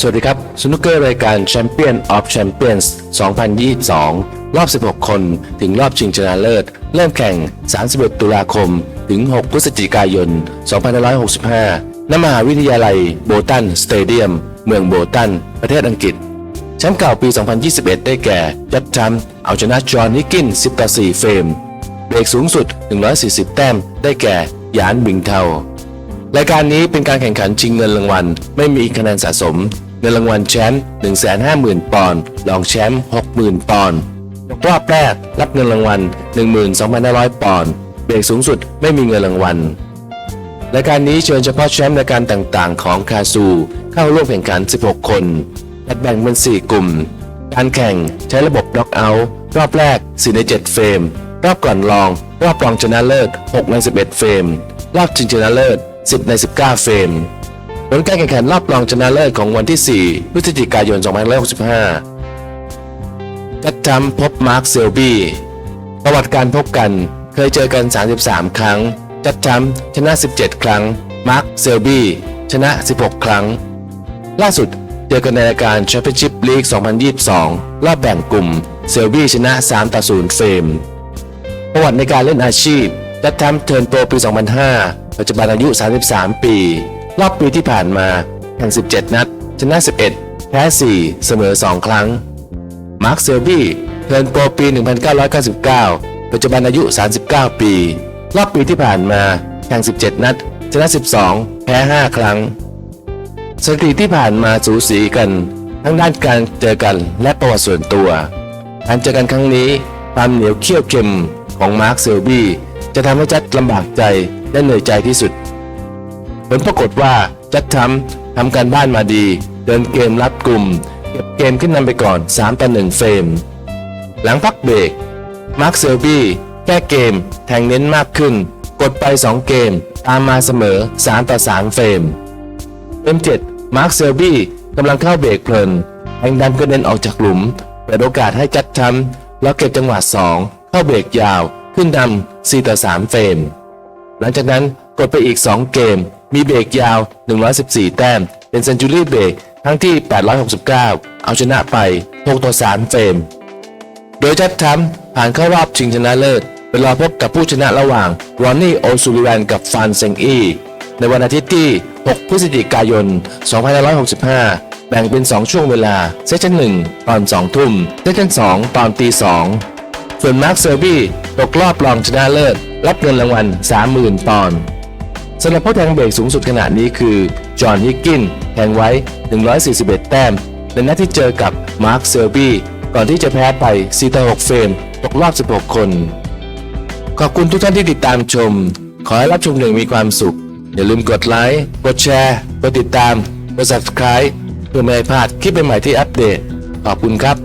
สวัสดีครับสนุกเกอร์รายการ Champion of Champions 2022 รอบ 16 คน ถึงรอบชิงชนะเลิศ เริ่มแข่ง 31 ตุลาคม ถึง 6 พฤศจิกายน 2565 ณ มหาวิทยาลัยโบตันสเตเดียม เมืองโบตัน ประเทศอังกฤษ แชมป์เก่าปี 2021 ได้แก่จัดทัมเอาชนะจอห์นฮิกกิน 10 ต่อ 4 เฟรม เบรกสูงสุด 140 แต้ม ได้แก่ยานบิงเทารายการนี้เป็นการแข่งขันชิงเงินรางวัล ไม่มีคะแนนสะสม เงินรางวัลแชมป์150,000 ปอนด์รองแชมป์60,000 ปอนด์รอบแรกรับเงินรางวัล12,500 ปอนด์เบรกสูงสุดไม่มีเงินรางวัลรายการนี้เชิญเฉพาะแชมป์รายการต่างๆ ของคาซู เข้าร่วมแข่งขัน 16 คนจัดแบ่งเป็น 4 กลุ่ม การแข่งใช้ระบบน็อกเอาท์รอบแรก 4 ใน 7 เฟรม รอบก่อนรอง รอบรองชนะเลิศ 6 ใน 11 เฟรม รอบชิงชนะเลิศ 10 ใน 19 เฟรม ผลการแข่งขันรอบรองชนะเลิศของวันที่ 4 พฤศจิกายน 2565จัดทำพบมาร์คเซลบี้ ประวัติการพบกันเคยเจอกัน 33 ครั้งจัดทำชนะ 17 ครั้ง มาร์คเซลบี้ชนะ 16 ครั้ง ล่าสุดเจอกันในรายการ Championship League 2022 รอบแบ่งกลุ่ม เซลบี้ชนะ 3 ต่อ 0 เฟรม ประวัติในการเล่นอาชีพจัดทำเทิร์นโปรปี 2005 ปัจจุบันอายุ 33 ปี รอบปีที่ผ่านมาแข่ง 17 นัด ชนะ 11 แพ้ 4 เสมอ 2 ครั้ง มาร์คเซลบี้เทิร์นโปรปี 1999 ปัจจุบันอายุ 39 ปี รอบปีที่ผ่านมาแข่ง 17 นัด ชนะ 12 แพ้ 5 ครั้ง สถิติที่ผ่านมาสูสีกัน ทั้งด้านการเจอกันและประวัติส่วนตัว การเจอกันครั้งนี้ความเหนียวเขี้ยวเข็มของมาร์คเซลบี้จะทำให้จัดลำบากใจและเหนื่อยใจที่สุด ผลปรากฏว่าจัดทำทำการบ้านมาดี เดินเกมรัดกลุ่ม เก็บเกมขึ้นนำไปก่อน 3 ต่อ 1 เฟรม หลังพักเบรก มาร์คเซลบี้แก้เกม แทงเน้นมากขึ้น กดไป 2 เกม ตามมาเสมอ 3 ต่อ 3 เฟรมเกม7มาร์คเซลบี้กำลังเข้าเบรกเพลินแทงดันก็เน้นออกจากหลุมเปิดโอกาสให้จัดทำแล้วเก็บจังหวะ 2 เข้าเบรกยาว ขึ้นนำ4ต่อ 3 เฟรม หลังจากนั้นกดไปอีก 2 เกม มีเบรกยาว 114 แต้ม เป็นเซนจูรี่เบรกครั้งที่ 869 เอาชนะไป 6 ต่อ 3 เฟรม โดยจัดทัมผ่านเข้ารอบชิงชนะเลิศไปรอพบกับผู้ชนะระหว่างรอนนี่โอซูลิแวนกับฟานเซงอีในวันอาทิตย์ที่ 6 พฤศจิกายน 2565 แบ่งเป็น 2 ช่วงเวลา เซสชั่น1 ตอน 2 ทุ่ม เซสชั่น 2 ตอนตี 2 ส่วนมาร์คเซอร์บี้ตกรอบรองชนะเลิศ รับเงินรางวัล 30,000 ปอนด์ สำหรับผู้แทงเบรกสูงสุดขณะนี้คือ จอห์นฮิกกินแทงไว้ 141 แต้ม ในนัดที่เจอกับมาร์คเซอร์บี้ก่อนที่จะแพ้ไป4ต่อ6เฟรมตกรอบ 16 คน ขอบคุณทุกท่านที่ติดตามชม ขอให้รับชมอย่งมีความสุข อย่าลืมกดไลค์ กดแชร์ กดติดตาม กด subscribe เพื่อไม่ให้พลาดคลิปใหม่ๆที่อัปเดต ขอบคุณครับ